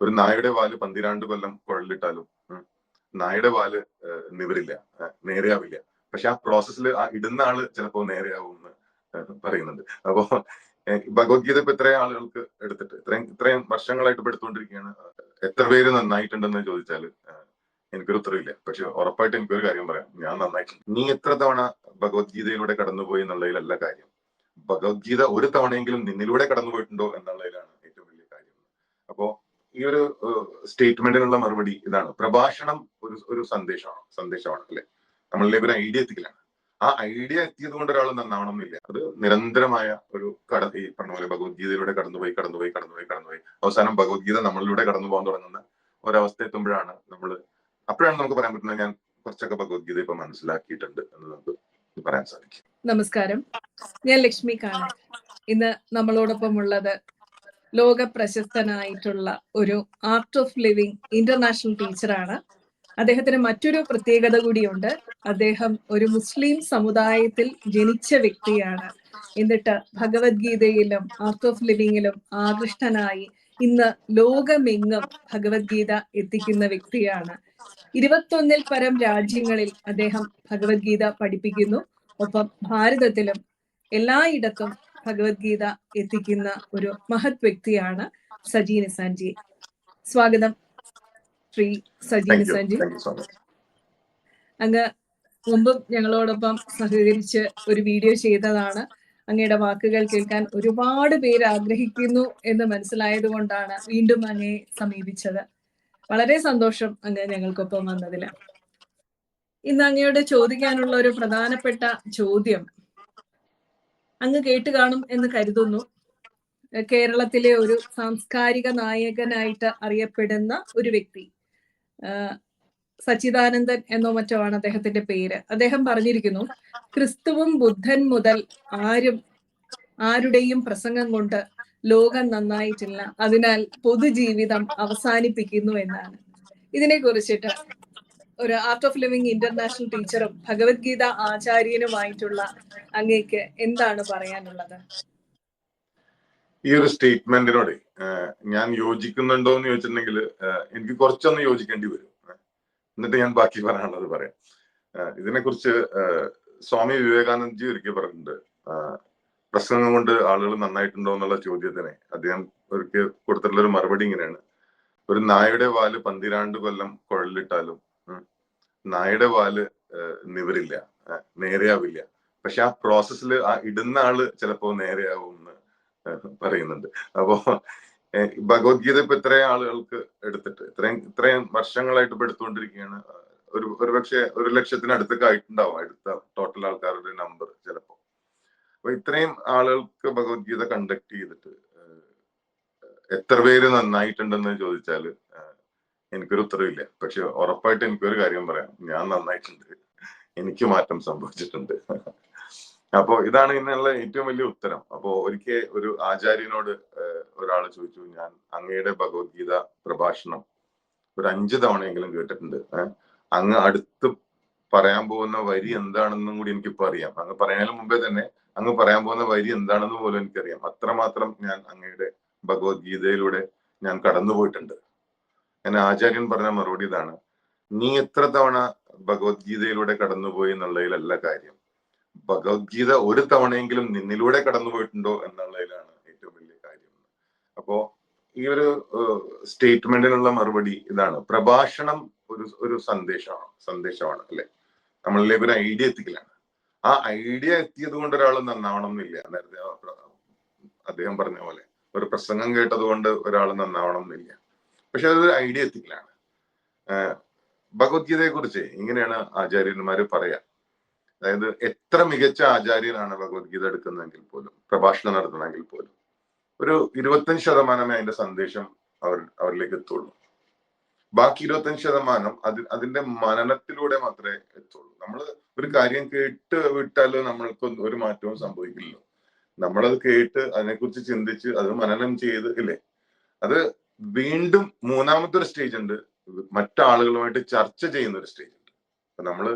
ഒരു നായയുടെ വാൽ പന്തിരാണ്ട് കൊല്ലം കുഴലിട്ടാലും നായയുടെ വാൽ നിവരില്ല നേരെയാവില്ല. പക്ഷെ ആ പ്രോസസ്സിൽ ആ ഇടുന്ന ആൾ ചിലപ്പോൾ നേരെയാവും എന്ന് പറയുന്നുണ്ട്. അപ്പോ ഭഗവത്ഗീത ഇപ്പൊ ഇത്രയും ആളുകൾക്ക് എടുത്തിട്ട് ഇത്രയും ഇത്രയും വർഷങ്ങളായിട്ട് ഇപ്പൊ എടുത്തുകൊണ്ടിരിക്കുകയാണ്. എത്ര പേര് നന്നായിട്ടുണ്ടെന്ന് ചോദിച്ചാൽ എനിക്കൊരു ഉത്തരവില്ല. പക്ഷെ ഉറപ്പായിട്ട് എനിക്കൊരു കാര്യം പറയാം. ഞാൻ നന്നായിട്ടുണ്ട്. നീ എത്ര തവണ ഭഗവത്ഗീതയിലൂടെ കടന്നുപോയി എന്നുള്ളതിലല്ല കാര്യം. ഭഗവത്ഗീത ഒരു തവണയെങ്കിലും നിന്നിലൂടെ കടന്നുപോയിട്ടുണ്ടോ എന്നുള്ളതിലാണ് ഏറ്റവും വലിയ കാര്യം. അപ്പോ ഈ ഒരു സ്റ്റേറ്റ്മെന്റിനുള്ള മറുപടി ഇതാണ്. പ്രഭാഷണം ഒരു ഒരു സന്ദേശമാണ് സന്ദേശമാണ് അല്ലെ? നമ്മളിലേക്ക് ഒരു ഐഡിയ എത്തിക്കലാണ്. ആ ഐഡിയ എത്തിയത് കൊണ്ട് ഒരാൾ നന്നാവണം എന്നില്ല അത് നിരന്തരമായ ഒരു കട ഈ പറഞ്ഞ പോലെ ഭഗവത്ഗീതയിലൂടെ കടന്നുപോയി കടന്നുപോയി കടന്നുപോയി കടന്നുപോയി. അവസാനം ഭഗവത്ഗീത നമ്മളിലൂടെ കടന്നു പോകാൻ തുടങ്ങുന്ന ഒരവസ്ഥ എത്തുമ്പോഴാണ് നമ്മൾ അപ്പോഴാണ് നമുക്ക് പറയാൻ പറ്റുന്നത് ഞാൻ കുറച്ചൊക്കെ ഭഗവത്ഗീത ഇപ്പൊ മനസ്സിലാക്കിയിട്ടുണ്ട് എന്ന് നമുക്ക് പറയാൻ സാധിക്കും. നമസ്കാരം. ഞാൻ ലക്ഷ്മി കാണാം ഇന്ന് നമ്മളോടൊപ്പം ഉള്ളത് ലോക പ്രശസ്തനായിട്ടുള്ള ഒരു ആർട്ട് ഓഫ് ലിവിങ് ഇന്റർനാഷണൽ ടീച്ചറാണ് അദ്ദേഹത്തിന് മറ്റൊരു പ്രത്യേകത കൂടിയുണ്ട്. അദ്ദേഹം ഒരു മുസ്ലിം സമുദായത്തിൽ ജനിച്ച വ്യക്തിയാണ്. എന്നിട്ട് ഭഗവത്ഗീതയിലും ആർട്ട് ഓഫ് ലിവിങ്ങിലും ആകൃഷ്ടനായി ഇന്ന് ലോകമെങ്ങും ഭഗവത്ഗീത എത്തിക്കുന്ന വ്യക്തിയാണ്. ഇരുപത്തൊന്നിൽ പരം രാജ്യങ്ങളിൽ അദ്ദേഹം ഭഗവത്ഗീത പഠിപ്പിക്കുന്നു. ഒപ്പം ഭാരതത്തിലും എല്ലായിടത്തും ഭഗവത്ഗീത എത്തിക്കുന്ന ഒരു മഹത് വ്യക്തിയാണ് സജി നിസാൻജി. സ്വാഗതം ശ്രീ സജി നിസാൻജി. അങ്ങ് മുമ്പും ഞങ്ങളോടൊപ്പം സഹകരിച്ച് ഒരു വീഡിയോ ചെയ്തതാണ്. അങ്ങയുടെ വാക്കുകൾ കേൾക്കാൻ ഒരുപാട് പേര് ആഗ്രഹിക്കുന്നു എന്ന് മനസ്സിലായത് കൊണ്ടാണ് വീണ്ടും അങ്ങയെ സമീപിച്ചത്. വളരെ സന്തോഷം അങ്ങ് ഞങ്ങൾക്കൊപ്പം വന്നതിൽ ഇന്ന് അങ്ങയോട് ചോദിക്കാനുള്ള ഒരു പ്രധാനപ്പെട്ട ചോദ്യം അങ്ങ് കേട്ട് കാണും എന്ന് കരുതുന്നു. കേരളത്തിലെ ഒരു സാംസ്കാരിക നായകനായിട്ട് അറിയപ്പെടുന്ന ഒരു വ്യക്തി സച്ചിദാനന്ദൻ എന്നോ മറ്റോ ആണ് അദ്ദേഹത്തിന്റെ പേര്. അദ്ദേഹം പറഞ്ഞിരിക്കുന്നു ക്രിസ്തുവും ബുദ്ധൻ മുതൽ ആരും ആരുടെയും പ്രസംഗം കൊണ്ട് ലോകം നന്നായിട്ടില്ല. അതിനാൽ പൊതുജീവിതം അവസാനിപ്പിക്കുന്നു എന്നാണ്. ഇതിനെ കുറിച്ചിട്ട് ഒരു ആർട്ട് ഓഫ് ലിവിംഗ് ഇന്റർനാഷണൽ ടീച്ചറും ഭഗവത്ഗീത ആചാര്യനുമായിട്ടുള്ള അങ്ങേക്ക് എന്താണ് പറയാനുള്ളത്? ഈ ഒരു സ്റ്റേറ്റ്മെന്റിനോട് ഞാൻ യോജിക്കുന്നുണ്ടോ എന്ന് ചോദിച്ചിട്ടുണ്ടെങ്കിൽ എനിക്ക് കുറച്ചൊന്ന് യോജിക്കേണ്ടി വരും. എന്നിട്ട് ഞാൻ ബാക്കി പറയാനുള്ളത് പറയാം. ഇതിനെക്കുറിച്ച് സ്വാമി വിവേകാനന്ദജി ഒരിക്കൽ പറഞ്ഞിട്ടുണ്ട്. പ്രസംഗം കൊണ്ട് ആളുകൾ നന്നായിട്ടുണ്ടോ എന്നുള്ള ചോദ്യത്തിന് അദ്ദേഹം ഒരിക്കൽ കൊടുത്തിട്ടുള്ള ഒരു മറുപടി ഇങ്ങനെയാണ്. ഒരു നായയുടെ വാൽ പന്തിരാണ്ട് കൊല്ലം കുഴലിട്ടാലും നായയുടെ പാൽ നിവരില്ല. നേരെയാവില്ല. പക്ഷെ ആ പ്രോസസ്സിൽ ആ ഇടുന്ന ആൾ ചിലപ്പോ നേരെയാവും എന്ന് പറയുന്നുണ്ട്. അപ്പോ ഭഗവത്ഗീത ഇപ്പൊ ഇത്രയും ആളുകൾക്ക് എടുത്തിട്ട് ഇത്രയും ഇത്രയും വർഷങ്ങളായിട്ട് ഇപ്പൊ എടുത്തുകൊണ്ടിരിക്കുകയാണ്. ഒരു ഒരു പക്ഷെ ഒരു ലക്ഷത്തിന് അടുത്തൊക്കെ ആയിട്ടുണ്ടാവും അടുത്ത ടോട്ടൽ ആൾക്കാരുടെ നമ്പർ ചിലപ്പോ. അപ്പൊ ഇത്രയും ആളുകൾക്ക് ഭഗവത്ഗീത കണ്ടക്ട് ചെയ്തിട്ട് എത്ര പേര് നന്നായിട്ടുണ്ടെന്ന് ചോദിച്ചാൽ എനിക്കൊരു ഉത്തരവില്ല പക്ഷെ ഉറപ്പായിട്ട് എനിക്കൊരു കാര്യം പറയാം. ഞാൻ നന്നായിട്ടുണ്ട്. എനിക്ക് മാറ്റം സംഭവിച്ചിട്ടുണ്ട്. അപ്പോ ഇതാണ് ഇന്നുള്ള ഏറ്റവും വലിയ ഉത്തരം. അപ്പോ ഒരിക്കൽ ഒരു ആചാര്യനോട് ഒരാൾ ചോദിച്ചു ഞാൻ അങ്ങയുടെ ഭഗവത്ഗീത പ്രഭാഷണം ഒരു അഞ്ച് തവണയെങ്കിലും കേട്ടിട്ടുണ്ട്. അങ്ങ് അടുത്ത് പറയാൻ പോകുന്ന വരി എന്താണെന്നും കൂടി എനിക്കിപ്പോ അറിയാം. അങ്ങ് പറയുന്നതിന് മുമ്പേ തന്നെ അങ്ങ് പറയാൻ പോകുന്ന വരി എന്താണെന്ന് പോലും എനിക്കറിയാം. അത്രമാത്രം ഞാൻ അങ്ങയുടെ ഭഗവത്ഗീതയിലൂടെ ഞാൻ കടന്നുപോയിട്ടുണ്ട്. എന്നെ ആചാര്യൻ പറഞ്ഞ മറുപടി ഇതാണ്. നീ എത്ര തവണ ഭഗവത്ഗീതയിലൂടെ കടന്നുപോയി എന്നുള്ളതിലല്ല കാര്യം. ഭഗവത്ഗീത ഒരു തവണയെങ്കിലും നിന്നിലൂടെ കടന്നുപോയിട്ടുണ്ടോ എന്നുള്ളതിലാണ് ഏറ്റവും വലിയ കാര്യം. അപ്പോ ഈ ഒരു സ്റ്റേറ്റ്മെന്റിനുള്ള മറുപടി ഇതാണ്. പ്രഭാഷണം ഒരു ഒരു സന്ദേശമാണ് സന്ദേശമാണ് അല്ലെ? നമ്മളിലേക്ക് ഒരു ഐഡിയ എത്തിക്കലാണ്. ആ ഐഡിയ എത്തിയത് കൊണ്ട് ഒരാൾ നന്നാവണം എന്നില്ല നേരത്തെ അദ്ദേഹം പറഞ്ഞ പോലെ. ഒരു പ്രസംഗം കേട്ടത് കൊണ്ട് ഒരാൾ നന്നാവണം എന്നില്ല പക്ഷെ അതൊരു ഐഡിയ എത്തിക്കലാണ് ഭഗവത്ഗീതയെ കുറിച്ച് ഇങ്ങനെയാണ് ആചാര്യന്മാര് പറയാ. അതായത് എത്ര മികച്ച ആചാര്യനാണ് ഭഗവത്ഗീത എടുക്കുന്നതെങ്കിൽ പോലും പ്രഭാഷണം നടത്തണമെങ്കിൽ പോലും. ഒരു ഇരുപത്തഞ്ച് ശതമാനമേ അതിന്റെ സന്ദേശം അവർ അവരിലേക്ക് എത്തുള്ളൂ. ബാക്കി ഇരുപത്തഞ്ച് ശതമാനം അത് അതിന്റെ മനനത്തിലൂടെ മാത്രമേ എത്തുള്ളൂ. നമ്മൾ ഒരു കാര്യം കേട്ട് വിട്ടാൽ നമ്മൾക്ക് ഒരു മാറ്റവും സംഭവിക്കില്ലല്ലോ. നമ്മളത് കേട്ട് അതിനെക്കുറിച്ച് ചിന്തിച്ച് അത് മനനം ചെയ്ത് ഇല്ലേ? അത് വീണ്ടും മൂന്നാമത്തെ ഒരു സ്റ്റേജ് ഉണ്ട്. മറ്റാളുകളുമായിട്ട് ചർച്ച ചെയ്യുന്ന ഒരു സ്റ്റേജ് ഉണ്ട്. അപ്പൊ നമ്മൾ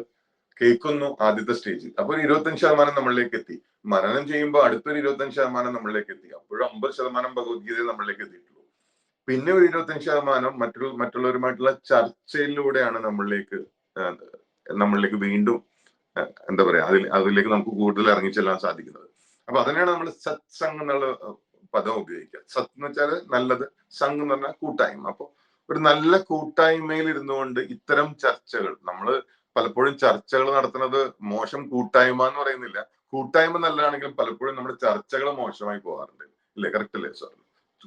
കേൾക്കുന്നു ആദ്യത്തെ സ്റ്റേജിൽ അപ്പൊ ഒരു ഇരുപത്തഞ്ച് ശതമാനം നമ്മളിലേക്ക് എത്തി. മനനം ചെയ്യുമ്പോൾ അടുത്തൊരു ഇരുപത്തഞ്ച് ശതമാനം നമ്മളിലേക്ക് എത്തി. അപ്പോഴും അമ്പത് ശതമാനം ഭഗവത്ഗീതയെ നമ്മളിലേക്ക് എത്തിയിട്ടുള്ളൂ. പിന്നെ ഒരു ഇരുപത്തഞ്ച് ശതമാനം മറ്റുള്ള മറ്റുള്ളവരുമായിട്ടുള്ള ചർച്ചയിലൂടെയാണ് നമ്മളിലേക്ക് നമ്മളിലേക്ക് വീണ്ടും എന്താ പറയാ അതിൽ അതിലേക്ക് നമുക്ക് കൂടുതൽ ഇറങ്ങിച്ചെല്ലാൻ സാധിക്കുന്നത്. അപ്പൊ അതിനാണ് നമ്മൾ സത്സംഗ് എന്നുള്ള പദം ഉപയോഗിക്കുക. സത് എന്ന് വെച്ചാൽ നല്ലത് സംഘ് എന്ന് പറഞ്ഞാൽ കൂട്ടായ്മ. അപ്പൊ ഒരു നല്ല കൂട്ടായ്മയിൽ ഇരുന്നുകൊണ്ട് ഇത്തരം ചർച്ചകൾ നമ്മൾ പലപ്പോഴും ചർച്ചകൾ നടത്തുന്നത് മോശം കൂട്ടായ്മ എന്ന് പറയുന്നില്ല. കൂട്ടായ്മ നല്ലതാണെങ്കിലും പലപ്പോഴും നമ്മുടെ ചർച്ചകൾ മോശമായി പോകാറുണ്ട്. ഇല്ലേ? കറക്റ്റ് അല്ലേ സാർ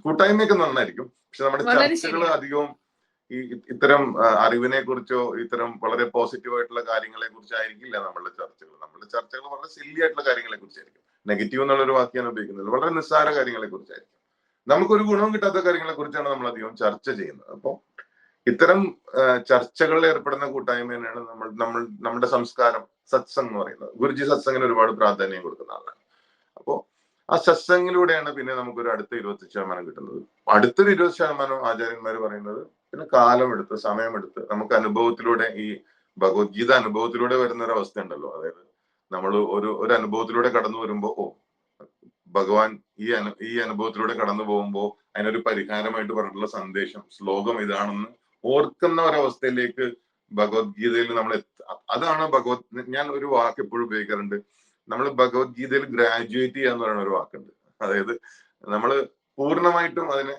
കൂട്ടായ്മയൊക്കെ നന്നായിരിക്കും. പക്ഷെ നമ്മുടെ ചർച്ചകൾ. അധികവും ഈ ഇത്തരം അറിവിനെ കുറിച്ചോ ഇത്തരം വളരെ പോസിറ്റീവ് ആയിട്ടുള്ള കാര്യങ്ങളെ കുറിച്ചായിരിക്കില്ല നമ്മളുടെ ചർച്ചകൾ. നമ്മളുടെ ചർച്ചകൾ വളരെ സില്ലി ആയിട്ടുള്ള കാര്യങ്ങളെ കുറിച്ചായിരിക്കും നെഗറ്റീവ് എന്നുള്ളൊരു വാക്കിയാണ് ഉപയോഗിക്കുന്നത്. വളരെ നിസ്സാര കാര്യങ്ങളെ കുറിച്ചായിരിക്കും നമുക്കൊരു ഗുണവും കിട്ടാത്ത കാര്യങ്ങളെ കുറിച്ചാണ് നമ്മൾ അധികം ചർച്ച ചെയ്യുന്നത്. അപ്പോൾ ഇത്തരം ചർച്ചകളിൽ ഏർപ്പെടുന്ന കൂട്ടായ്മ തന്നെയാണ് നമ്മൾ നമ്മൾ നമ്മുടെ സംസ്കാരം സത്സംഗ് എന്ന് പറയുന്നത്. ഗുരുജി സത്സംഗിന് ഒരുപാട് പ്രാധാന്യം കൊടുക്കുന്ന ആളാണ്. അപ്പോൾ ആ സത്സംഗിലൂടെയാണ് പിന്നെ നമുക്കൊരു അടുത്ത ഇരുപത്തി ശതമാനം കിട്ടുന്നത്. അടുത്തൊരു ഇരുപത് ശതമാനം ആചാര്യന്മാർ പറയുന്നത് പിന്നെ കാലമെടുത്ത് സമയമെടുത്ത് നമുക്ക് അനുഭവത്തിലൂടെ ഈ ഭഗവത്ഗീത അനുഭവത്തിലൂടെ വരുന്ന ഒരു അവസ്ഥ ഉണ്ടല്ലോ അതായത് നമ്മൾ ഒരു ഒരു അനുഭവത്തിലൂടെ കടന്നു വരുമ്പോ ഓ ഭഗവാൻ ഈ അനു ഈ അനുഭവത്തിലൂടെ കടന്നു പോകുമ്പോ അതിനൊരു പരിഹാരമായിട്ട് പറഞ്ഞിട്ടുള്ള സന്ദേശം ശ്ലോകം ഇതാണെന്ന് ഓർക്കുന്ന ഒരവസ്ഥയിലേക്ക് ഭഗവത്ഗീതയിൽ നമ്മൾ അതാണ് ഭഗവത് ഞാൻ ഒരു വാക്ക് എപ്പോഴും ഉപയോഗിക്കാറുണ്ട്. നമ്മൾ ഭഗവത്ഗീതയിൽ ഗ്രാജുവേറ്റ് ചെയ്യാന്ന് പറയുന്ന ഒരു വാക്കുണ്ട്. അതായത് നമ്മൾ പൂർണമായിട്ടും അതിനെ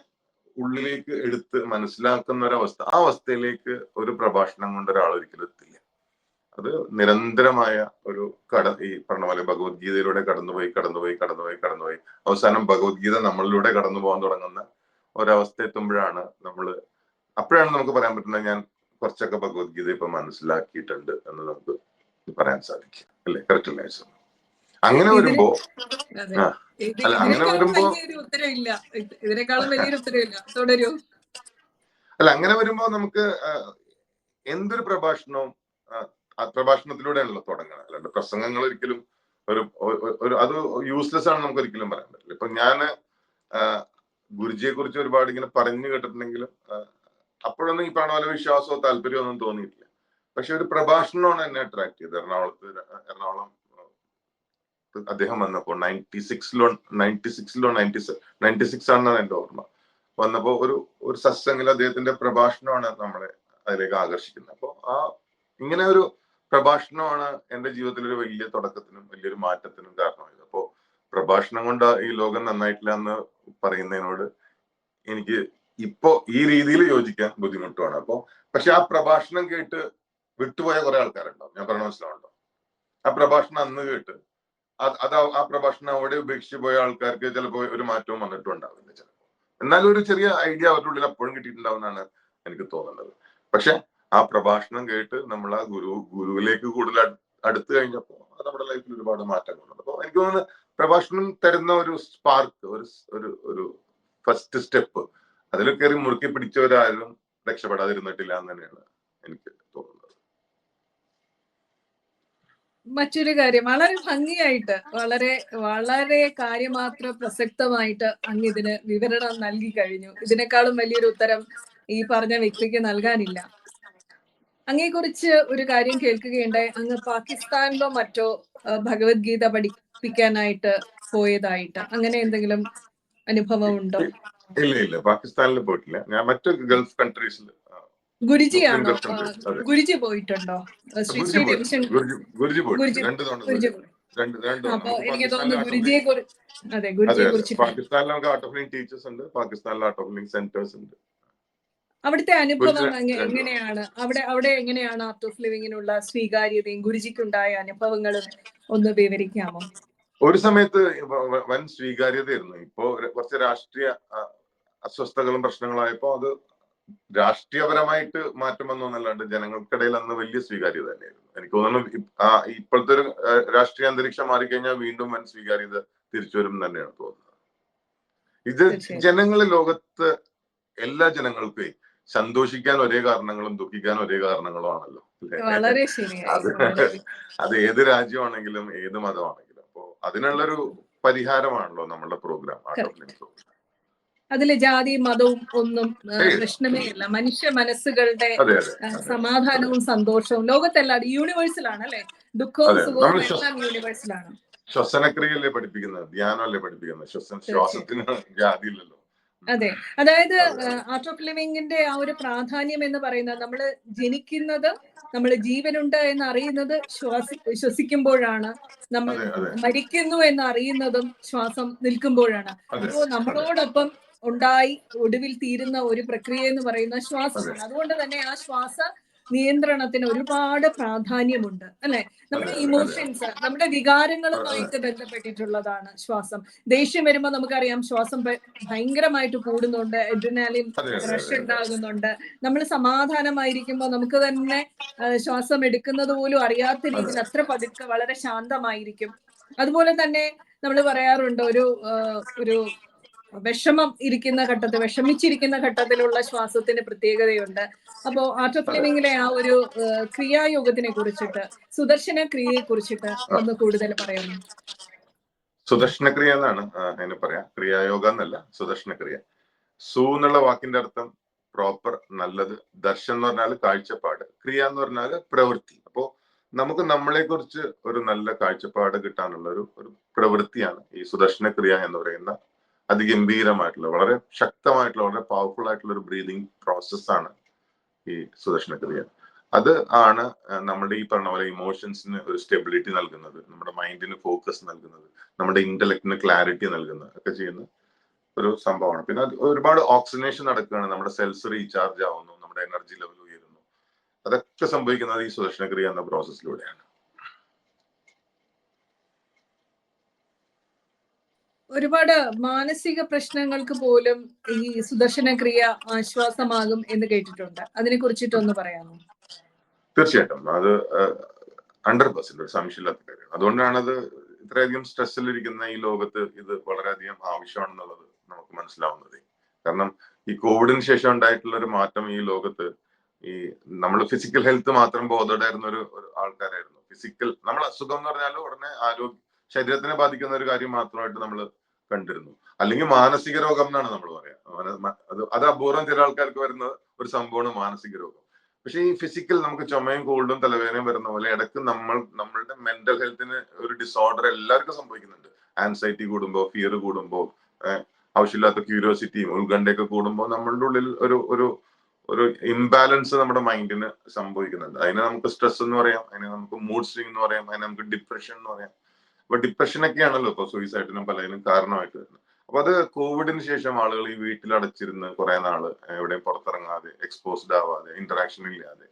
ഉള്ളിലേക്ക് എടുത്ത് മനസ്സിലാക്കുന്ന ഒരവസ്ഥ ആ അവസ്ഥയിലേക്ക് ഒരു പ്രഭാഷണം കൊണ്ട് ഒരാൾ ഒരിക്കലും എത്തില്ല. അത് നിരന്തരമായ ഒരു കട ഈ പറഞ്ഞ പോലെ ഭഗവത്ഗീതയിലൂടെ കടന്നുപോയി കടന്നുപോയി കടന്നുപോയി കടന്നുപോയി. അവസാനം ഭഗവത്ഗീത നമ്മളിലൂടെ കടന്നു പോകാൻ തുടങ്ങുന്ന ഒരവസ്ഥ എത്തുമ്പോഴാണ് നമ്മൾ അപ്പോഴാണ് നമുക്ക് പറയാൻ പറ്റുന്നത് ഞാൻ കുറച്ചൊക്കെ ഭഗവത്ഗീത ഇപ്പൊ മനസ്സിലാക്കിയിട്ടുണ്ട് എന്ന് നമുക്ക് പറയാൻ സാധിക്കും. അല്ലെ? കറക്റ്റ് അല്ലേ അങ്ങനെ വരുമ്പോ അല്ല, അങ്ങനെ വരുമ്പോ- അല്ല അങ്ങനെ വരുമ്പോ നമുക്ക് എന്തൊരു പ്രഭാഷണവും പ്രഭാഷണത്തിലൂടെയാണല്ലോ തുടങ്ങുന്നത്. അല്ലാണ്ട് പ്രസംഗങ്ങൾ ഒരിക്കലും ഒരു ഒരു- അത് യൂസ്ലെസ് ആണ് നമുക്ക് ഒരിക്കലും പറയാൻ പറ്റില്ല. ഇപ്പൊ ഞാൻ ഗുരുജിയെ കുറിച്ച് ഒരുപാട് ഇങ്ങനെ പറഞ്ഞു കേട്ടിട്ടുണ്ടെങ്കിലും അപ്പോഴൊന്നും ഈ പറഞ്ഞ പോലെ വിശ്വാസമോ താല്പര്യമോ ഒന്നും തോന്നിയിട്ടില്ല. പക്ഷെ ഒരു പ്രഭാഷണമാണ് എന്നെ അട്രാക്ട് ചെയ്തത്. എറണാകുളത്ത് എറണാകുളം അദ്ദേഹം വന്നപ്പോൾ നയന്റി സിക്സിലോ നയന്റി സിക്സിലോ നയന്റി നയന്റി സിക്സ് ആണെന്നാണ് എന്റെ ഓർമ്മ. വന്നപ്പോ ഒരു ഒരു സത്സംഗിൽ അദ്ദേഹത്തിന്റെ പ്രഭാഷണമാണ് നമ്മളെ അതിലേക്ക് ആകർഷിക്കുന്നത്. അപ്പോൾ ആ ഇങ്ങനെ ഒരു പ്രഭാഷണമാണ് എന്റെ ജീവിതത്തിൽ ഒരു വലിയ തുടക്കത്തിനും വലിയൊരു മാറ്റത്തിനും കാരണമായത്. അപ്പോ പ്രഭാഷണം കൊണ്ട് ഈ ലോകം നന്നായിട്ടില്ല എന്ന് പറയുന്നതിനോട് എനിക്ക് ഇപ്പോ ഈ രീതിയിൽ യോജിക്കാൻ ബുദ്ധിമുട്ടുമാണ്. അപ്പോ പക്ഷെ ആ പ്രഭാഷണം കേട്ട് വിട്ടുപോയ കുറെ ആൾക്കാരുണ്ടാവും. ഞാൻ പറഞ്ഞ മനസ്സിലാവുണ്ടോ ആ പ്രഭാഷണം അന്ന് കേട്ട് അത് ആ പ്രഭാഷണം അവിടെ ഉപേക്ഷിച്ചു പോയ ആൾക്കാർക്ക് ചിലപ്പോൾ ഒരു മാറ്റവും വന്നിട്ടും ഉണ്ടാവില്ല ചിലപ്പോൾ എന്നാലും ഒരു ചെറിയ ഐഡിയ അവരുടെ ഉള്ളിൽ അപ്പോഴും കിട്ടിയിട്ടുണ്ടാവുന്നതാണ് എനിക്ക് തോന്നുന്നത്. പക്ഷെ ആ പ്രഭാഷണം കേട്ട് നമ്മൾ ആ ഗുരു ഗുരുവിലേക്ക് കൂടുതൽ അടുത്തു കഴിഞ്ഞപ്പോൾ അത് നമ്മുടെ ലൈഫിൽ ഒരുപാട് മാറ്റങ്ങളുണ്ട്. അപ്പോൾ എനിക്ക് തോന്നുന്നു പ്രഭാഷണം തരുന്ന ഒരു സ്പാർക്ക് ഒരു ഒരു ഒരു ഫസ്റ്റ് സ്റ്റെപ്പ് അതിൽ കയറി മുറുക്കി പിടിച്ചവരാരും രക്ഷപ്പെടാതിരുന്നിട്ടില്ല എന്ന് തന്നെയാണ് എനിക്ക് തോന്നുന്നത്. മറ്റൊരു കാര്യം വളരെ ഭംഗിയായിട്ട് വളരെ വളരെ കാര്യമാത്ര പ്രസക്തമായിട്ട് അങ്ങ് ഇതിന് വിവരണം നൽകി കഴിഞ്ഞു. ഇതിനേക്കാളും വലിയൊരു ഉത്തരം ഈ പറഞ്ഞ വ്യക്തിക്ക് നൽകാനില്ല. അങ്ങയെക്കുറിച്ച് ഒരു കാര്യം കേൾക്കുകയുണ്ടായി. അങ്ങ് പാകിസ്ഥാനിലോ മറ്റോ ഭഗവത്ഗീത പഠിപ്പിക്കാനായിട്ട് പോയതായിട്ട്. അങ്ങനെ എന്തെങ്കിലും അനുഭവം ഉണ്ടോ? ഇല്ല ഇല്ല. പാകിസ്ഥാനിൽ പോയിട്ടില്ല. ഞാൻ മറ്റു ഗൾഫ് കൺട്രീസിൽ ഗുരുജിയാണോ ഗുരുജി പോയിട്ടുണ്ടോ? ശ്രീ ഗുരുജി ശ്രീ പോയി. ഗുരുജി ഗുരുജി രണ്ട് തവണ പാകിസ്ഥാനിൽ നമുക്ക് ആർട്ട് ഓഫ് ലിവിംഗ് ടീച്ചേഴ്സ് ഉണ്ട് പാകിസ്ഥാനിൽ ആർട്ട് ഓഫ് ലിവിംഗ് സെന്റേഴ്സ് ഉണ്ട്. അവിടുത്തെ അനുഭവം എങ്ങനെയാണ്? അവിടെ അവിടെ എങ്ങനെയാണ് ആർട്ട് ഓഫ് ലിവിങ്ങിനുള്ള സ്വീകാര്യതയും ഗുരുജിക്കുണ്ടായ അനുഭവങ്ങളും ഒന്ന് വിവരിക്കാമോ? ഒരു സമയത്ത് വൻ സ്വീകാര്യതയായിരുന്നു. ഇപ്പോ കുറച്ച് രാഷ്ട്രീയ അസ്വസ്ഥകളും അസ്വസ്ഥതകളും പ്രശ്നങ്ങളായപ്പോ അത് രാഷ്ട്രീയപരമായിട്ട് മാറ്റം വന്നു എന്നല്ലാണ്ട് ജനങ്ങൾക്കിടയിൽ അന്ന് വലിയ സ്വീകാര്യത തന്നെയായിരുന്നു. എനിക്ക് തോന്നുന്നു ഇപ്പോഴത്തെ ഒരു രാഷ്ട്രീയ അന്തരീക്ഷം മാറിക്കഴിഞ്ഞാൽ വീണ്ടും വൻ സ്വീകാര്യത തിരിച്ചു വരും തന്നെയാണ് തോന്നുന്നത്. ഇത് ജനങ്ങളെ ലോകത്ത് എല്ലാ ജനങ്ങൾക്കും സന്തോഷിക്കാൻ ഒരേ കാരണങ്ങളും ദുഃഖിക്കാൻ ഒരേ കാരണങ്ങളും ആണല്ലോ അത് അത് ഏത് രാജ്യമാണെങ്കിലും ഏത് മതമാണെങ്കിലും. അപ്പോ അതിനുള്ളൊരു പരിഹാരമാണല്ലോ നമ്മളുടെ programme art of living programme അതിലെ ജാതി മതവും ഒന്നും പ്രശ്നമേ അല്ല. മനുഷ്യ മനസ്സുകളുടെ. സമാധാനവും സന്തോഷവും ലോകത്തെല്ലാവരും യൂണിവേഴ്സൽ ആണ് അല്ലെ? ദുഃഖവും സുഖവും എല്ലാം യൂണിവേഴ്സൽ ആണ് ശ്വസനക്രിയല്ലേ പഠിപ്പിക്കുന്നത്? ധ്യാനമല്ലേ പഠിപ്പിക്കുന്നത്? ശ്വസന ശ്വാസത്തിന് ശ്വാസത്തിന് ജാതിയില്ലല്ലോ. അതെ. അതായത് അതെ. ആർട്ട് ഓഫ് ലിവിങ്ങിന്റെ ആ ഒരു പ്രാധാന്യം എന്ന് പറയുന്നത് നമ്മൾ ജനിക്കുന്നത് നമ്മൾ ജീവനുണ്ട് എന്ന് അറിയുന്നത് ശ്വാസ ശ്വസിക്കുമ്പോഴാണ്. നമ്മൾ മരിക്കുന്നു എന്ന് അറിയുന്നതും ശ്വാസം നിൽക്കുമ്പോഴാണ്. അപ്പോ നമ്മളോടൊപ്പം ഉണ്ടായി ഒടുവിൽ തീരുന്ന ഒരു പ്രക്രിയ എന്ന് പറയുന്ന ശ്വാസമാണ്. അതുകൊണ്ട് തന്നെ ആ ശ്വാസ നിയന്ത്രണത്തിന് ഒരുപാട് പ്രാധാന്യമുണ്ട് അല്ലെ? നമ്മുടെ. ഇമോഷൻസ് നമ്മുടെ വികാരങ്ങളുമായിട്ട് ബന്ധപ്പെട്ടിട്ടുള്ളതാണ് ശ്വാസം. ദേഷ്യം വരുമ്പോൾ നമുക്കറിയാം ശ്വാസം ഭയങ്കരമായിട്ട് കൂടുന്നുണ്ട് എഡ്രിനാലിൻ റഷ് ഉണ്ടാകുന്നുണ്ട്. നമ്മൾ സമാധാനമായിരിക്കുമ്പോൾ നമുക്ക് തന്നെ ശ്വാസം എടുക്കുന്നത് പോലും അറിയാത്ത രീതിയിൽ അത്ര പതുക്കെ വളരെ ശാന്തമായിരിക്കും. അതുപോലെ തന്നെ നമ്മൾ പറയാറുണ്ട് ഒരു ഒരു വിഷമം ഇരിക്കുന്ന ഘട്ടത്തിൽ വിഷമിച്ചിരിക്കുന്ന ഘട്ടത്തിലുള്ള ശ്വാസത്തിന് പ്രത്യേകതയുണ്ട്. അപ്പോ ആർട്ട് ഓഫ് ലിവിംഗിലെ ആ ഒരു ക്രിയായോഗത്തിനെ കുറിച്ചിട്ട് സുദർശന ക്രിയയെ കുറിച്ചിട്ട് ഒന്ന് കൂടുതൽ പറയാമോ? സുദർശനക്രിയ എന്നാണ് ആ, അതിന് പറയാം. ക്രിയായോഗ എന്നല്ല സുദർശനക്രിയ സു എന്നുള്ള വാക്കിന്റെ അർത്ഥം പ്രോപ്പർ നല്ലത് ദർശൻ എന്ന് പറഞ്ഞാൽ കാഴ്ചപ്പാട് ക്രിയ എന്ന് പറഞ്ഞാൽ പ്രവൃത്തി. അപ്പോ നമുക്ക് നമ്മളെ കുറിച്ച് ഒരു നല്ല കാഴ്ചപ്പാട് കിട്ടാനുള്ള ഒരു ഒരു പ്രവൃത്തിയാണ് ഈ സുദർശന ക്രിയ എന്ന് പറയുന്ന അതിഗംഭീരമായിട്ടുള്ള വളരെ ശക്തമായിട്ടുള്ള വളരെ പവർഫുൾ ആയിട്ടുള്ള ഒരു ബ്രീതിങ് പ്രോസസ്സാണ് ഈ സുദർശന ക്രിയ അത് ആണ് നമ്മുടെ ഈ പറഞ്ഞ പോലെ ഇമോഷൻസിന് ഒരു സ്റ്റെബിലിറ്റി നൽകുന്നത് നമ്മുടെ മൈൻഡിന് ഫോക്കസ് നൽകുന്നത് നമ്മുടെ ഇന്റലക്റ്റിന് ക്ലാരിറ്റി നൽകുന്നത് ഒക്കെ ചെയ്യുന്ന ഒരു സംഭവമാണ്. പിന്നെ ഒരുപാട് ഓക്സിജനേഷൻ നടക്കുകയാണ് നമ്മുടെ സെൽസ് റീചാർജ് ആവുന്നു നമ്മുടെ എനർജി ലെവൽ ഉയരുന്നു. അതൊക്കെ സംഭവിക്കുന്നത് ഈ സുദർശന ക്രിയ എന്ന പ്രോസസ്സിലൂടെയാണ് ഒരുപാട് മാനസിക പ്രശ്നങ്ങൾക്ക് പോലും ഈ സുദർശന ക്രിയ ആശ്വാസമാകും എന്ന് കേട്ടിട്ടുണ്ട്. അതിനെ കുറിച്ചിട്ടൊന്ന് പറയാമോ? തീർച്ചയായിട്ടും. അത് ഹൺഡ്രഡ് പെർസെന്റ് ഒരു സംശയമില്ലാത്ത കാര്യം അതുകൊണ്ടാണ് അത് ഇത്രയധികം സ്ട്രെസ്സിലിരിക്കുന്ന ഈ ലോകത്ത് ഇത് വളരെയധികം ആവശ്യമാണെന്നുള്ളത് നമുക്ക് മനസ്സിലാവുന്നത്. കാരണം ഈ കോവിഡിന് ശേഷം ഉണ്ടായിട്ടുള്ള ഒരു മാറ്റം ഈ ലോകത്ത് ഈ നമ്മൾ ഫിസിക്കൽ ഹെൽത്ത് മാത്രം ബോധേഡായിരുന്ന ഒരു ആൾക്കാരായിരുന്നു. ഫിസിക്കൽ നമ്മൾ അസുഖം എന്ന് പറഞ്ഞാൽ ഉടനെ ആരോഗ്യ ശരീരത്തിനെ ബാധിക്കുന്ന ഒരു കാര്യം മാത്രമായിട്ട് നമ്മൾ കണ്ടിരുന്നു. അല്ലെങ്കിൽ മാനസിക രോഗം എന്നാണ് നമ്മൾ പറയാ. അത് അത് അപൂർവം ചില ആൾക്കാർക്ക് വരുന്ന ഒരു സംഭവമാണ് മാനസിക രോഗം. പക്ഷെ ഈ ഫിസിക്കൽ നമുക്ക് ചുമയും കോൾഡും തലവേദനയും വരുന്ന പോലെ ഇടയ്ക്ക് നമ്മൾ നമ്മളുടെ മെന്റൽ ഹെൽത്തിന് ഒരു ഡിസോർഡർ എല്ലാവർക്കും സംഭവിക്കുന്നുണ്ട്. ആൻസൈറ്റി കൂടുമ്പോൾ ഫിയർ കൂടുമ്പോൾ ആവശ്യമില്ലാത്ത ക്യൂരിയോസിറ്റിയും ഉത്കണ്ഠയൊക്കെ കൂടുമ്പോൾ നമ്മളുടെ ഉള്ളിൽ ഒരു ഒരു ഒരു ഇംബാലൻസ് നമ്മുടെ മൈൻഡിന് സംഭവിക്കുന്നുണ്ട്. അതിനെ നമുക്ക് സ്ട്രെസ് എന്ന് പറയാം അതിനെ നമുക്ക് മൂഡ് സ്വിംഗ് എന്ന് പറയാം അതിനെ നമുക്ക് ഡിപ്രഷൻ എന്ന് പറയാം. അപ്പൊ ഡിപ്രഷൻ ഒക്കെയാണല്ലോ ഇപ്പൊ സൂയിസൈഡിനും പലതിനും കാരണമായിട്ട് വരുന്നത്. അപ്പൊ അത് കോവിഡിന് ശേഷം ആളുകൾ ഈ വീട്ടിൽ അടച്ചിരുന്ന് കുറെ നാൾ എവിടെയും പുറത്തിറങ്ങാതെ എക്സ്പോസ്ഡ് ആവാതെ ഇന്ററാക്ഷൻ ഇല്ലാതെ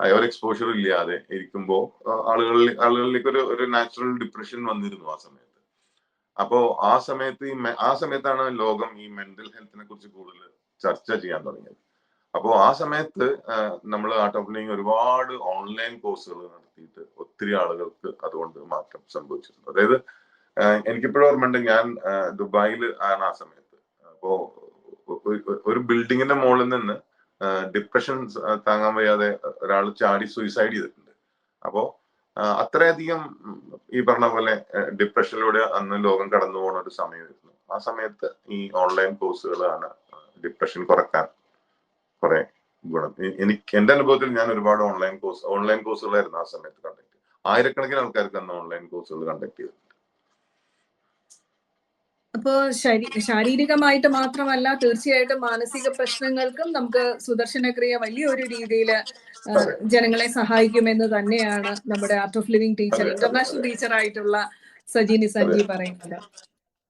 ഒരു എക്സ്പോഷർ ഇല്ലാതെ ഇരിക്കുമ്പോൾ ആളുകളിൽ ആളുകളിലേക്ക് ഒരു ഒരു നാച്ചുറൽ ഡിപ്രഷൻ വന്നിരുന്നു ആ സമയത്ത്. അപ്പോ ആ സമയത്ത് ഈ ആ സമയത്താണ് ലോകം ഈ മെന്റൽ ഹെൽത്തിനെ കുറിച്ച് കൂടുതൽ ചർച്ച ചെയ്യാൻ തുടങ്ങിയത്. അപ്പോൾ ആ സമയത്ത് നമ്മൾ ആർട്ട് ഓഫ് ലിവിങ് ഒരുപാട് ഓൺലൈൻ കോഴ്സുകൾ നടത്തിയിട്ട് ഒത്തിരി ആളുകൾക്ക് അതുകൊണ്ട് മാറ്റം സംഭവിച്ചിട്ടുണ്ട്. അതായത് എനിക്കിപ്പോഴും ഓർമ്മയുണ്ട് ഞാൻ ദുബായിൽ ആണ് ആ സമയത്ത്. അപ്പോ ഒരു ബിൽഡിങ്ങിന്റെ മുകളിൽ നിന്ന് ഡിപ്രഷൻ താങ്ങാൻ വയ്യാതെ ഒരാൾ ചാടി സൂയിസൈഡ് ചെയ്തിട്ടുണ്ട്. അപ്പോ അത്രയധികം ഈ പറഞ്ഞ പോലെ ഡിപ്രഷനിലൂടെ അന്ന് ലോകം കടന്നു പോകുന്ന ഒരു സമയമായിരുന്നു. ആ സമയത്ത് ഈ ഓൺലൈൻ കോഴ്സുകളാണ് ഡിപ്രഷൻ കുറയ്ക്കാൻ കുറെ ഗുണം. എനിക്ക് എന്റെ അനുഭവത്തിൽ ഞാൻ ഒരുപാട് ഓൺലൈൻ കോഴ്സ് ഓൺലൈൻ കോഴ്സുകളായിരുന്നു ആ സമയത്ത് കണ്ടക്ട് ആയിരക്കണക്കിന് ആൾക്കാർക്ക് അന്ന് ഓൺലൈൻ കോഴ്സുകൾ കണ്ടക്ട് ചെയ്തു. അപ്പോ ശാരീരികമായിട്ട് മാത്രമല്ല തീർച്ചയായിട്ടും മാനസിക പ്രശ്നങ്ങൾക്കും നമുക്ക് സുദർശനക്രിയ വലിയൊരു രീതിയിൽ ജനങ്ങളെ സഹായിക്കുമെന്ന് തന്നെയാണ് നമ്മുടെ art of living teacher international teacher ആയിട്ടുള്ള സജീനി സഞ്ജി പറയുന്നത്.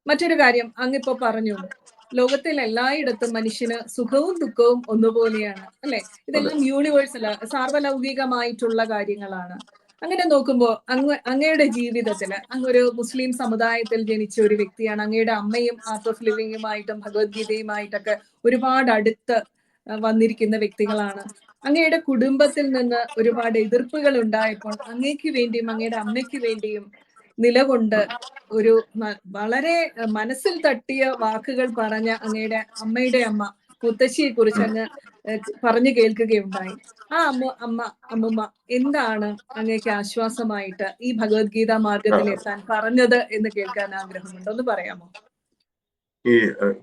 മറ്റൊരു കാര്യം അങ്ങിപ്പോ പറഞ്ഞു. ലോകത്തിൽ എല്ലായിടത്തും മനുഷ്യന് സുഖവും ദുഃഖവും ഒന്നുപോലെയാണ് അല്ലെ? ഇതെല്ലാം യൂണിവേഴ്സൽ സാർവലൗകികമായിട്ടുള്ള കാര്യങ്ങളാണ്. അങ്ങനെ നോക്കുമ്പോൾ അങ്ങ് അങ്ങയുടെ ജീവിതത്തിൽ അങ്ങ് ഒരു മുസ്ലിം സമുദായത്തിൽ ജനിച്ച ഒരു വ്യക്തിയാണ്. അങ്ങയുടെ അമ്മയും ആർട്ട് ഓഫ് ലിവിങ്ങുമായിട്ടും ഭഗവത്ഗീതയുമായിട്ടൊക്കെ ഒരുപാട് അടുത്ത് വന്നിരിക്കുന്ന വ്യക്തികളാണ്. അങ്ങയുടെ കുടുംബത്തിൽ നിന്ന് ഒരുപാട് എതിർപ്പുകൾ ഉണ്ടായപ്പോൾ അങ്ങേക്ക് വേണ്ടിയും അങ്ങയുടെ അമ്മയ്ക്ക് വേണ്ടിയും നിലകൊണ്ട് ഒരു വളരെ മനസ്സിൽ തട്ടിയ വാക്കുകൾ പറഞ്ഞ അങ്ങയുടെ അമ്മയുടെ അമ്മ മുത്തശ്ശിയെ കുറിച്ച് അങ്ങ് പറഞ്ഞു കേൾക്കുകയുണ്ടായി ആ അമ്മ അമ്മ അമ്മുമ്മ എന്താണ് അങ്ങേക്ക് ആശ്വാസമായിട്ട് ഈ ഭഗവത്ഗീത മാർഗത്തിൽ എത്താൻ പറഞ്ഞത് എന്ന് കേൾക്കാൻ ആഗ്രഹമുണ്ട്? ഒന്ന് പറയാമോ? ഈ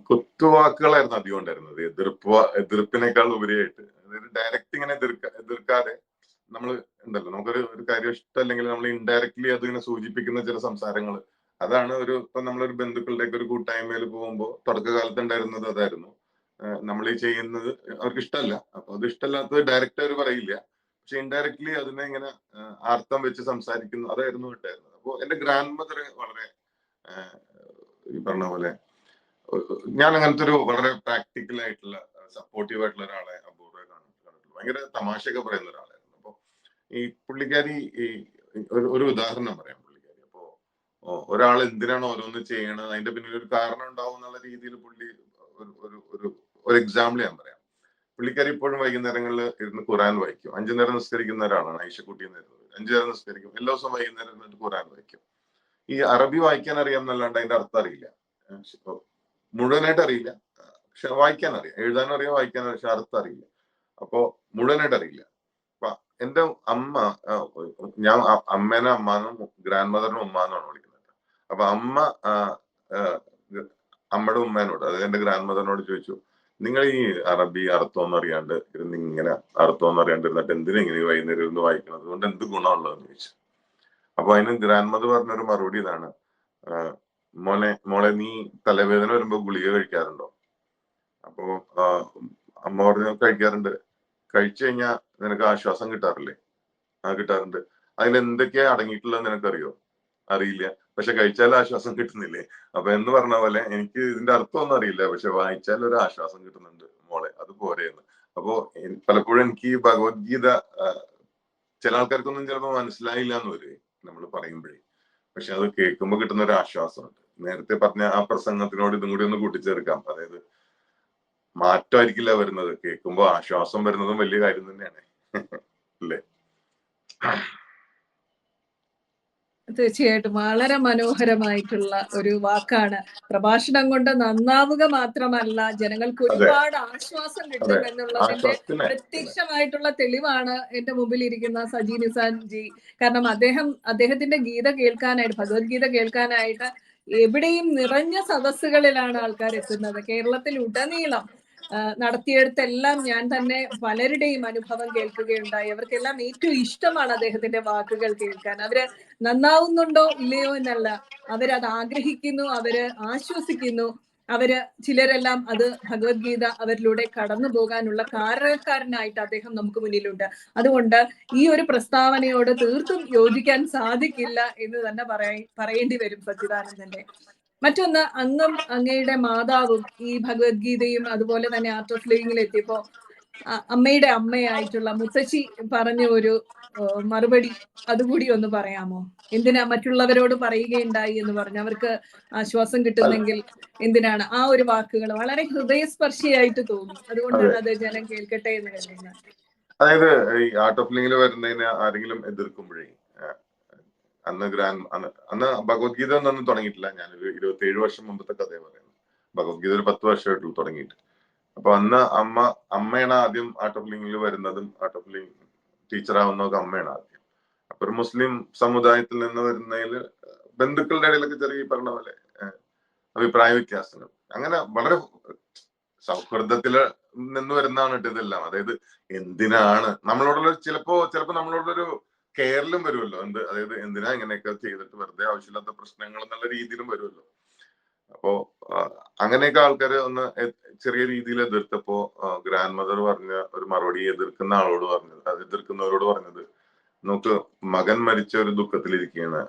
കുത്തുവാക്കുകളായിരുന്നു അധികം ഉണ്ടായിരുന്നത്. എതിർപ്പ് എതിർപ്പിനേക്കാൾ ഉപരിയായിട്ട്. അതായത് ഡയറക്റ്റ് ഇങ്ങനെ എതിർക്ക എതിർക്കാതെ നമ്മൾ ഉണ്ടല്ലോ നമുക്കൊരു ഒരു കാര്യം ഇഷ്ടമല്ലെങ്കിൽ നമ്മൾ ഇൻഡയറക്ട്ലി അതിങ്ങനെ സൂചിപ്പിക്കുന്ന ചില സംസാരങ്ങൾ അതാണ് ഒരു ഇപ്പൊ നമ്മളൊരു ബന്ധുക്കളുടെ ഒരു കൂട്ടായ്മയിൽ പോകുമ്പോൾ തുടക്കകാലത്ത് ഉണ്ടായിരുന്നത് അതായിരുന്നു. നമ്മൾ ഈ ചെയ്യുന്നത് അവർക്ക് ഇഷ്ടമല്ല അപ്പൊ അത് ഇഷ്ടമല്ലാത്തത് ഡയറക്റ്റ് അവർ പറയില്ല. പക്ഷെ ഇൻഡയറക്ട്ലി അതിനെ ഇങ്ങനെ ആർത്തം വെച്ച് സംസാരിക്കുന്നു. അതായിരുന്നു ഉണ്ടായിരുന്നത്. അപ്പോൾ എന്റെ ഗ്രാൻഡ് മദർ വളരെ ഈ പറഞ്ഞ പോലെ ഞാൻ അങ്ങനത്തെ ഒരു വളരെ പ്രാക്ടിക്കൽ ആയിട്ടുള്ള സപ്പോർട്ടീവ് ആയിട്ടുള്ള ഒരാളെ അപൂർവം കണ്ടിട്ടുള്ളൂ ഭയങ്കര തമാശയൊക്കെ പറയുന്ന ഒരാളായിരുന്നു. അപ്പോൾ ഈ പുള്ളിക്കാരി ഈ ഒരു ഉദാഹരണം പറയാം പുള്ളിക്കാരി. അപ്പോ ഒരാൾ എന്തിനാണ് ഓരോന്ന് ചെയ്യണത്? അതിന്റെ പിന്നിൽ ഒരു കാരണം ഉണ്ടാവും എന്നുള്ള രീതിയിൽ പുള്ളി ഒരു ഒരു ഒരു എക്സാമ്പിൾ ഞാൻ പറയാം. പുള്ളിക്കാരി ഇപ്പോഴും വൈകുന്നേരങ്ങളിൽ ഇരുന്ന് ഖുറാൻ വായിക്കും. അഞ്ചു നേരം നിസ്കരിക്കുന്ന ഒരാളാണ് ഐഷക്കുട്ടി എന്ന് പറയുന്നത്. അഞ്ചു നേരം നിസ്കരിക്കും. എല്ലാ ദിവസവും വൈകുന്നേരം ഇരുന്നിട്ട് ഖുറാൻ വായിക്കും. ഈ അറബി വായിക്കാൻ അറിയാം എന്നല്ലാണ്ട് അതിന്റെ അർത്ഥം അറിയില്ല. മുഴുവനായിട്ട് അറിയില്ല. പക്ഷെ വായിക്കാൻ അറിയാം. എഴുതാനും അറിയാം വായിക്കാൻ പക്ഷെ അർത്ഥം അറിയില്ല. അപ്പോ മുഴുവനായിട്ട് അറിയില്ല. അപ്പൊ എന്റെ അമ്മ ഞാൻ അമ്മേനെ അമ്മാനും ഗ്രാൻഡ് മദറിനും ഉമ്മാനുമാണ് വിളിക്കുന്നത്. അപ്പൊ അമ്മ അമ്മയുടെ ഉമ്മേനോട് അതായത് എന്റെ ഗ്രാൻഡ് മദറിനോട് ചോദിച്ചു നിങ്ങൾ ഈ അറബി അർത്ഥമൊന്നും അറിയാണ്ട് ഇരുന്ന് ഇങ്ങനെ അർത്ഥമൊന്നും അറിയാണ്ട് ഇരുന്നിട്ട് എന്തിനാ ഇങ്ങനെ വൈകുന്നേരം ഇരുന്ന് വായിക്കുന്നത് അതുകൊണ്ട് എന്ത് ഗുണമുള്ളതെന്ന് ചോദിച്ചു. അപ്പൊ അതിന് ഗ്രാൻഡ് മദർ പറഞ്ഞൊരു മറുപടി ഇതാണ്. മോനെ മോളെ നീ തലവേദന വരുമ്പോ ഗുളിക കഴിക്കാറുണ്ടോ? അപ്പോ അമ്മ പറഞ്ഞു കഴിക്കാറുണ്ട്. കഴിച്ചു കഴിഞ്ഞാൽ നിനക്ക് ആശ്വാസം കിട്ടാറില്ലേ? ആ കിട്ടാറുണ്ട്. അതിൽ എന്തൊക്കെയാ അടങ്ങിയിട്ടുള്ളത് നിനക്കറിയോ? അറിയില്ല. പക്ഷെ കഴിച്ചാൽ ആശ്വാസം കിട്ടുന്നില്ലേ? അപ്പൊ എന്ന് പറഞ്ഞ പോലെ എനിക്ക് ഇതിന്റെ അർത്ഥം ഒന്നും അറിയില്ല. പക്ഷെ വായിച്ചാൽ ഒരു ആശ്വാസം കിട്ടുന്നുണ്ട് മോളെ. അത് പോരെയെന്ന്. അപ്പോ പലപ്പോഴും എനിക്ക് ഈ ഭഗവത്ഗീത ചില ആൾക്കാർക്കൊന്നും ചിലപ്പോൾ മനസ്സിലായില്ല എന്ന് വരും നമ്മൾ പറയുമ്പോഴേ. പക്ഷെ അത് കേൾക്കുമ്പോൾ കിട്ടുന്ന ഒരു ആശ്വാസമുണ്ട്. നേരത്തെ പറഞ്ഞ ആ പ്രസംഗത്തിനോട് ഇതും കൂടി ഒന്ന് കൂട്ടിച്ചേർക്കാം. അതായത് മാറ്റമായിരിക്കില്ല വരുന്നത്. കേൾക്കുമ്പോൾ ആശ്വാസം വരുന്നതും വലിയ കാര്യം തന്നെയാണ്. അല്ലേ? തീർച്ചയായിട്ടും. വളരെ മനോഹരമായിട്ടുള്ള ഒരു വാക്കാണ്. പ്രഭാഷണം കൊണ്ട് നന്നാവുക മാത്രമല്ല ജനങ്ങൾക്ക് ഒരുപാട് ആശ്വാസം കിട്ടും എന്നുള്ളതിന്റെ പ്രത്യക്ഷമായിട്ടുള്ള തെളിവാണ് എന്റെ മുമ്പിൽ ഇരിക്കുന്ന സജി നിസാൻ ജി. കാരണം അദ്ദേഹം അദ്ദേഹത്തിന്റെ ഗീത കേൾക്കാനായിട്ട് ഭഗവത്ഗീത കേൾക്കാനായിട്ട് എവിടെയും നിറഞ്ഞ സദസ്സുകളിലാണ് ആൾക്കാർ എത്തുന്നത്. കേരളത്തിൽ ഉടനീളം നടത്തിയെടുത്തെല്ലാം ഞാൻ തന്നെ പലരുടെയും അനുഭവം കേൾക്കുകയുണ്ടായി. അവർക്കെല്ലാം ഏറ്റവും ഇഷ്ടമാണ് അദ്ദേഹത്തിന്റെ വാക്കുകൾ കേൾക്കാൻ. അവർ നന്നാവുന്നുണ്ടോ ഇല്ലയോ എന്നല്ല. അവരത് ആഗ്രഹിക്കുന്നു അവർ ആശ്വസിക്കുന്നു. അവർ ചിലരെല്ലാം അത് ഭഗവത്ഗീത അവരിലൂടെ കടന്നു പോകാനുള്ള കാരണക്കാരനായിട്ട് അദ്ദേഹം നമുക്ക് മുന്നിലുണ്ട്. അതുകൊണ്ട് ഈ ഒരു പ്രസ്താവനയോട് തീർത്തും യോജിക്കാൻ സാധിക്കില്ല എന്ന് തന്നെ പറയ പറയേണ്ടി വരും സച്ചിദാനന്ദന്റെ. മറ്റൊന്ന് അങ്ങും അങ്ങയുടെ മാതാവും ഈ ഭഗവത്ഗീതയും അതുപോലെ തന്നെ ആർട്ട് ഓഫ് ലിവിംഗിൽ എത്തിയപ്പോ അമ്മയുടെ അമ്മയായിട്ടുള്ള മുത്തശ്ശി പറഞ്ഞ ഒരു മറുപടി അതുകൂടി ഒന്ന് പറയാമോ? എന്തിനാ മറ്റുള്ളവരോട് പറയുകയുണ്ടായി എന്ന് പറഞ്ഞു അവർക്ക് ആശ്വാസം കിട്ടുന്നെങ്കിൽ എന്തിനാണ്? ആ ഒരു വാക്കുകൾ വളരെ ഹൃദയസ്പർശിയായിട്ട് തോന്നും. അതുകൊണ്ടാണ് അത്. ജനം കേൾക്കട്ടെ എന്ന് കരുതുന്നത്. അതായത് ഈ ആർട്ട് ഓഫ് ലിംഗിൽ വരുന്നതിന് ആരെങ്കിലും എതിർക്കുമ്പോഴേ അന്ന് ഗ്രാൻഡ് അന്ന് അന്ന് ഭഗവത്ഗീത ഒന്നും തുടങ്ങിയിട്ടില്ല. ഞാനൊരു ഇരുപത്തി ഏഴ് വർഷം മുമ്പത്തെ കഥയെ പറയുന്നു ഭഗവത്ഗീത ഒരു പത്ത് വർഷമായിട്ടുള്ളൂ തുടങ്ങിയിട്ട്. അപ്പൊ അന്ന് അമ്മ അമ്മയാണ് ആദ്യം ആർട്ട് ഓഫ് ലിംഗിൽ വരുന്നതും ആർട്ട് ഓഫ് ലിംഗ് ടീച്ചറാവുന്നതൊക്കെ അമ്മയാണ് ആദ്യം. അപ്പൊ ഒരു മുസ്ലിം സമുദായത്തിൽ നിന്ന് വരുന്നതിൽ ബന്ധുക്കളുടെ ഇടയിലൊക്കെ ചെറിയ പറഞ്ഞ പോലെ അഭിപ്രായ വ്യത്യാസങ്ങൾ. അങ്ങനെ വളരെ സൗഹൃദത്തിൽ നിന്ന് വരുന്നതാണ് ഇതെല്ലാം. അതായത് എന്തിനാണ്? നമ്മളോടുള്ള ചിലപ്പോ ചിലപ്പോ നമ്മളോടൊരു കെയറിലും വരുമല്ലോ. എന്ത് അതായത് എന്തിനാ ഇങ്ങനെയൊക്കെ ചെയ്തിട്ട് വെറുതെ ആവശ്യമില്ലാത്ത പ്രശ്നങ്ങൾ എന്നുള്ള രീതിയിലും വരുമല്ലോ. അപ്പോ അങ്ങനെയൊക്കെ ആൾക്കാർ ഒന്ന് ചെറിയ രീതിയിൽ എതിർത്തപ്പോ ഗ്രാൻഡ് മദർ പറഞ്ഞ ഒരു മറുപടി എതിർക്കുന്ന ആളോട് പറഞ്ഞത് അത് എതിർക്കുന്നവരോട് പറഞ്ഞത് നമുക്ക് മകൻ മരിച്ച ഒരു ദുഃഖത്തിലിരിക്കുകയാണ്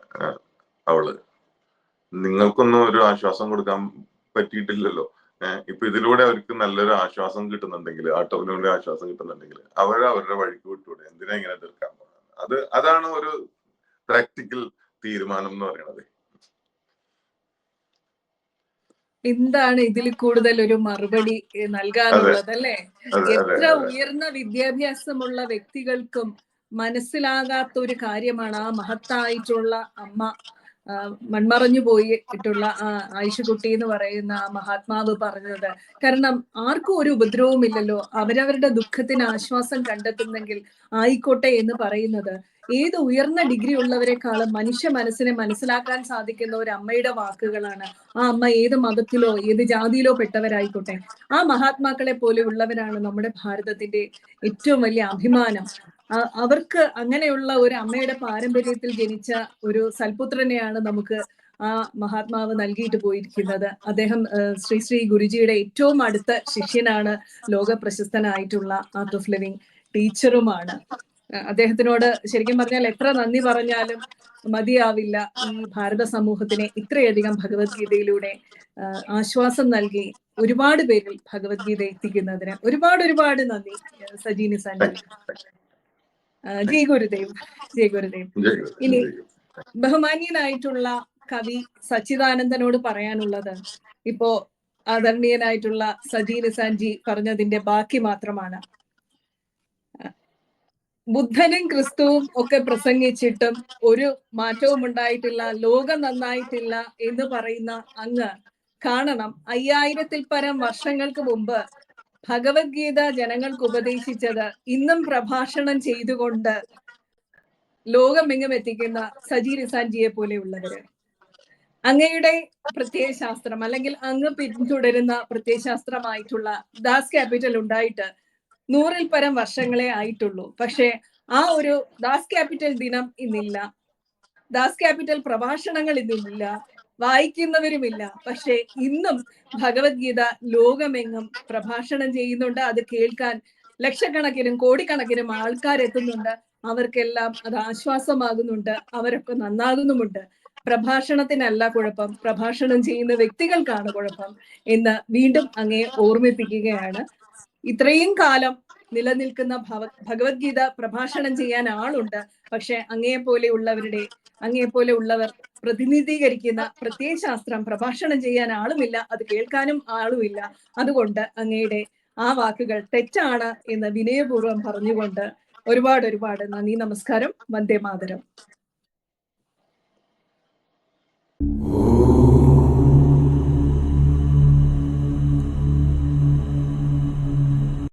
അവൾ. നിങ്ങൾക്കൊന്നും ഒരു ആശ്വാസം കൊടുക്കാൻ പറ്റിയിട്ടില്ലല്ലോ. ഏഹ് ഇപ്പൊ ഇതിലൂടെ അവർക്ക് നല്ലൊരു ആശ്വാസം കിട്ടുന്നുണ്ടെങ്കിൽ ആട്ടോവിലൂടെ ആശ്വാസം കിട്ടുന്നുണ്ടെങ്കിൽ അവർ അവരുടെ വഴിക്ക് വിട്ടൂടെ എന്തിനാ ഇങ്ങനെ എതിർക്കാൻ പോകുന്നത് അത് അതാണ് ഒരു പ്രാക്ടിക്കൽ തീരുമാനം എന്ന് പറയുന്നത്. എന്താണ് ഇതിൽ കൂടുതൽ ഒരു മറുപടി നൽകാറുള്ളത് അല്ലേ എത്ര ഉയർന്ന വിദ്യാഭ്യാസമുള്ള വ്യക്തികൾക്കും മനസ്സിലാകാത്ത ഒരു കാര്യമാണ് ആ മഹത്തായിട്ടുള്ള അമ്മ മൺമറഞ്ഞു പോയിട്ടുള്ള ആ ആയിഷക്കുട്ടി എന്ന് പറയുന്ന ആ മഹാത്മാവ് പറഞ്ഞത്. കാരണം ആർക്കും ഒരു ഉപദ്രവമില്ലല്ലോ അവരവരുടെ ദുഃഖത്തിന് ആശ്വാസം കണ്ടെത്തുന്നെങ്കിൽ ആയിക്കോട്ടെ എന്ന് പറയുന്നത്. ഏത് ഉയർന്ന ഡിഗ്രി ഉള്ളവരെക്കാളും മനുഷ്യ മനസ്സിനെ മനസ്സിലാക്കാൻ സാധിക്കുന്ന ഒരു അമ്മയുടെ വാക്കുകളാണ് ആ അമ്മ ഏത് മതത്തിലോ ഏത് ജാതിയിലോ പെട്ടവരായിക്കോട്ടെ. ആ മഹാത്മാക്കളെ പോലെ ഉള്ളവരാണ് നമ്മുടെ ഭാരതത്തിന്റെ ഏറ്റവും വലിയ അഭിമാനം. അവർക്ക് അങ്ങനെയുള്ള ഒരു അമ്മയുടെ പാരമ്പര്യത്തിൽ ജനിച്ച ഒരു സൽപുത്രനെയാണ് നമുക്ക് ആ മഹാത്മാവ് നൽകിയിട്ട് പോയിരിക്കുന്നത്. അദ്ദേഹം ശ്രീ ശ്രീ ഗുരുജിയുടെ ഏറ്റവും അടുത്ത ശിഷ്യനാണ് ലോക പ്രശസ്തനായിട്ടുള്ള ആർട്ട് ഓഫ് ലിവിങ് ടീച്ചറുമാണ്. അദ്ദേഹത്തിനോട് ശരിക്കും പറഞ്ഞാൽ എത്ര നന്ദി പറഞ്ഞാലും മതിയാവില്ല ഈ ഭാരത സമൂഹത്തിനെ ഇത്രയധികം ഭഗവത്ഗീതയിലൂടെ ആശ്വാസം നൽകി ഒരുപാട് പേരിൽ ഭഗവത്ഗീത എത്തിക്കുന്നതിന് ഒരുപാട് ഒരുപാട് നന്ദി സജീനി ഏഹ്, ജയ് ഗുരുദേവ് ജയ് ഗുരുദേവ് ഇനി ബഹുമാന്യനായിട്ടുള്ള കവി സച്ചിദാനന്ദനോട് പറയാനുള്ളത് ഇപ്പോ ആദരണീയനായിട്ടുള്ള സജി നിസാൻജി പറഞ്ഞതിന്റെ ബാക്കി മാത്രമാണ്. ബുദ്ധനും ക്രിസ്തുവും ഒക്കെ പ്രസംഗിച്ചിട്ടും ഒരു മാറ്റവും ഉണ്ടായിട്ടില്ല ലോകം നന്നായിട്ടില്ല എന്ന് പറയുന്ന അങ്ങ് കാണണം. അയ്യായിരത്തിൽ പരം വർഷങ്ങൾക്ക് മുമ്പ് ഭഗവത്ഗീത ജനങ്ങൾക്ക് ഉപദേശിച്ചത് ഇന്നും പ്രഭാഷണം ചെയ്തുകൊണ്ട് ലോകമെങ്ങും എത്തിക്കുന്ന സജി റിസാൻജിയെ പോലെയുള്ളവര്. അങ്ങയുടെ പ്രത്യയശാസ്ത്രം അല്ലെങ്കിൽ അങ്ങ് പിന്തുടരുന്ന പ്രത്യയശാസ്ത്രമായിട്ടുള്ള ദാസ് ക്യാപിറ്റൽ ഉണ്ടായിട്ട് നൂറിൽ പരം വർഷങ്ങളെ ആയിട്ടുള്ളൂ. പക്ഷെ ആ ഒരു ദാസ് ക്യാപിറ്റൽ ദിനം ഇന്നില്ല. ദാസ് ക്യാപിറ്റൽ പ്രഭാഷണങ്ങൾ ഇന്നില്ല. വായിക്കുന്നവരുമില്ല. പക്ഷെ ഇന്നും ഭഗവത്ഗീത ലോകമെങ്ങും പ്രഭാഷണം ചെയ്യുന്നുണ്ട്. അത് കേൾക്കാൻ ലക്ഷക്കണക്കിനും കോടിക്കണക്കിനും ആൾക്കാർ എത്തുന്നുണ്ട് അവർക്കെല്ലാം അത് ആശ്വാസമാകുന്നുണ്ട്. അവരൊക്കെ നന്നാകുന്നുമുണ്ട്. പ്രഭാഷണത്തിനല്ല കുഴപ്പം. പ്രഭാഷണം ചെയ്യുന്ന വ്യക്തികൾക്കാണ് കുഴപ്പം എന്ന് വീണ്ടും അങ്ങേ ഓർമ്മിപ്പിക്കുകയാണ്. ഇത്രയും കാലം നിലനിൽക്കുന്ന ഭഗവത്ഗീത പ്രഭാഷണം ചെയ്യാൻ ആളുണ്ട്. പക്ഷെ അങ്ങേപ്പോലെ ഉള്ളവരുടെ അങ്ങേപ്പോലെ ഉള്ളവർ പ്രതിനിധീകരിക്കുന്ന പ്രത്യയശാസ്ത്രം പ്രഭാഷണം ചെയ്യാൻ ആളുമില്ല അത് കേൾക്കാനും ആളുമില്ല. അതുകൊണ്ട് അങ്ങയുടെ ആ വാക്കുകൾ തെറ്റാണ് എന്ന് വിനയപൂർവം പറഞ്ഞുകൊണ്ട് ഒരുപാട് ഒരുപാട് നന്ദി നമസ്കാരം. വന്ദേ മാതരം.